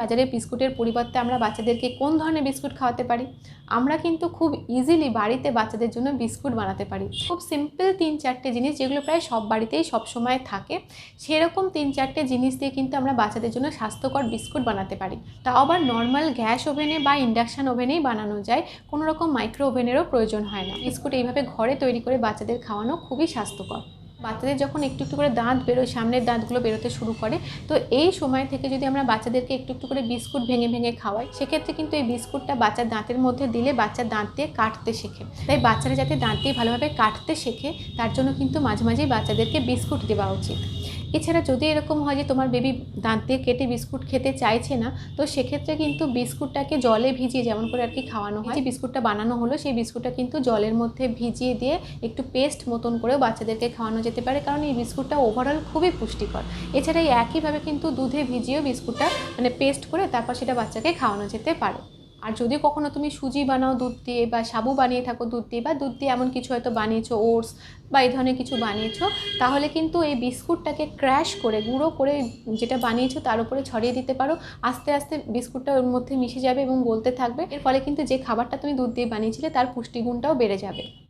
বাজারে বিস্কুটের পরিবর্তে আমরা বাচ্চাদেরকে কোন ধরনের বিস্কুট খাওয়াতে পারি? আমরা কিন্তু খুব ইজিলি বাড়িতে বাচ্চাদের জন্য বিস্কুট বানাতে পারি। খুব সিম্পল তিন চারটে জিনিস যেগুলো প্রায় সব বাড়িতেই সবসময় থাকে, সেরকম তিন চারটে জিনিস দিয়ে কিন্তু আমরা বাচ্চাদের জন্য স্বাস্থ্যকর বিস্কুট বানাতে পারি। তাও আবার নর্মাল গ্যাস ওভেনে বা ইন্ডাকশান ওভেনেই বানানো যায়, কোনো রকম মাইক্রো ওভেনেরও প্রয়োজন হয় না। বিস্কুট এইভাবে ঘরে তৈরি করে বাচ্চাদের খাওয়ানো খুবই স্বাস্থ্যকর। বাচ্চাদের যখন একটু একটু করে দাঁত বেরোয়, সামনের দাঁতগুলো বেরোতে শুরু করে, তো এই সময় থেকে যদি আমরা বাচ্চাদেরকে একটু একটু করে বিস্কুট ভেঙে ভেঙে খাওয়াই, সেক্ষেত্রে কিন্তু এই বিস্কুটটা বাচ্চার দাঁতের মধ্যে দিলে বাচ্চার দাঁত দিয়ে কাটতে শেখে। তাই বাচ্চারা যাতে দাঁত দিয়ে ভালোভাবে কাটতে শেখে, তার জন্য কিন্তু মাঝে মাঝেই বাচ্চাদেরকে বিস্কুট দেওয়া উচিত। এছাড়া যদি এরকম হয় যে তোমার বেবি দাঁত দিয়ে কেটে বিস্কুট খেতে চাইছে না, তো সেক্ষেত্রে কিন্তু বিস্কুটটাকে জলে ভিজিয়ে যেমন করে আর কি খাওয়ানো হয়, যে বিস্কুটটা বানানো হলো সেই বিস্কুটটা কিন্তু জলের মধ্যে ভিজিয়ে দিয়ে একটু পেস্ট মতন করেও বাচ্চাদেরকে খাওয়ানো যেতে পারে। কারণ এই বিস্কুটটা ওভারঅল খুবই পুষ্টিকর। এছাড়া এই একইভাবে কিন্তু দুধে ভিজিয়েও বিস্কুটটা মানে পেস্ট করে তারপর সেটা বাচ্চাকে খাওয়ানো যেতে পারে। আর যদি কখনো তুমি সুজি বানাও দুধ দিয়ে বা সাবু বানিয়ে থাকো দুধ দিয়ে বা দুধ দিয়ে এমন কিছু হয়তো বানিয়েছো, ওটস বা এই ধরনের কিছু বানিয়েছো, তাহলে কিন্তু এই বিস্কুটটাকে ক্র্যাশ করে, গুঁড়ো করে যেটা বানিয়েছো তার উপরে ছড়িয়ে দিতে পারো। আস্তে আস্তে বিস্কুটটা ওর মধ্যে মিশে যাবে এবং বলতে থাকবে। এর ফলে কিন্তু যে খাবারটা তুমি দুধ দিয়ে বানিয়েছিলে তার পুষ্টিগুণটাও বেড়ে যাবে।